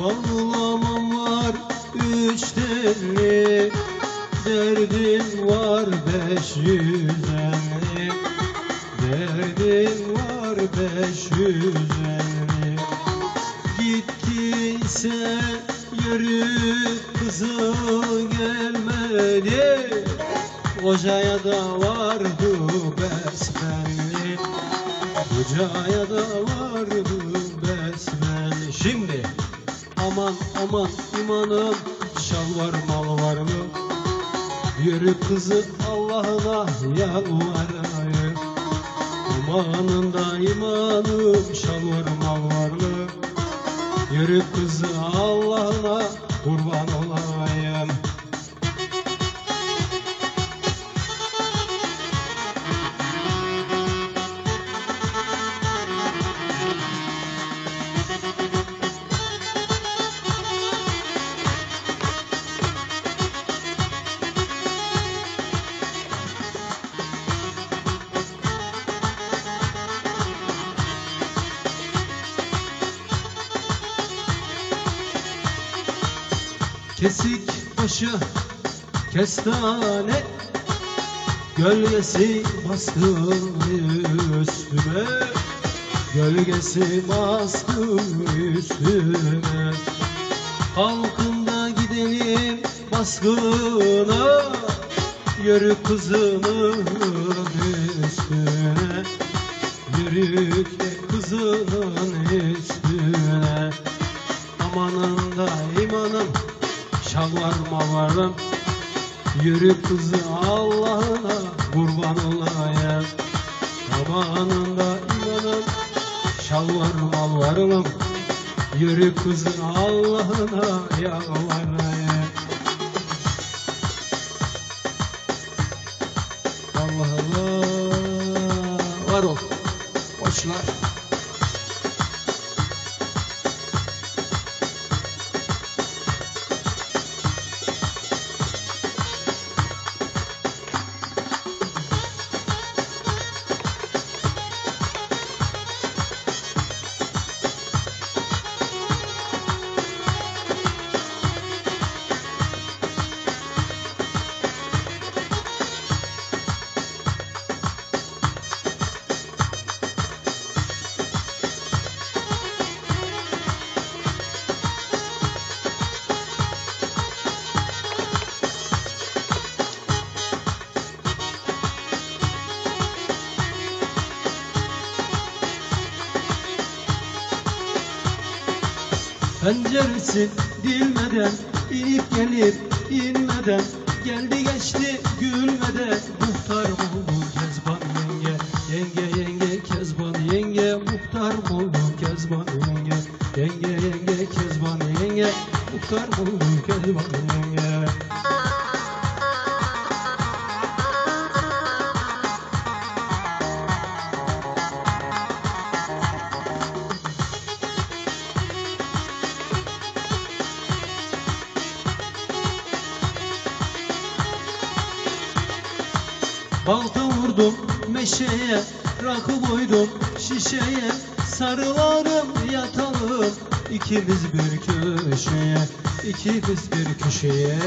Bağlamam var üç telli Derdim var beş yüz elli Derdim var beş yüz elli Gittiyse yürü kızı gelmedi. Kocaya da vardı besbelli. Kocaya da vardı aman aman imanım Şal var mal var mı? Yürü kızı Allah'ına yalvarayım İmanında imanım şal var mal var mı? Yürü kızı Allah'ına Kesik başı kestane. Gölgesi baskın üstüme. Gölgesi baskın üstüme. Halkında gidelim baskına. Yürü kızının üstüne. Yürükle kızının üstüne Şalvar mavarım Yürü kızı Allah'ına kurban olayım. Amanında imanım Şalvar malvarım Yürü kızı Allah'ına yalvarayım. Allah Allah Var ol. Boşlar Penceresi dilmeden inip gelip inmeden Geldi geçti gülmeden. Muhtar oldu Kezban yenge Yenge yenge Kezban yenge. Muhtar oldu Kezban yenge Yenge yenge Kezban yenge. Muhtar oldu Kezban yenge Balta vurdum meşeye, rakı koydum şişeye. Sarılarım yatalım ikimiz bir köşeye, ikimiz bir köşeye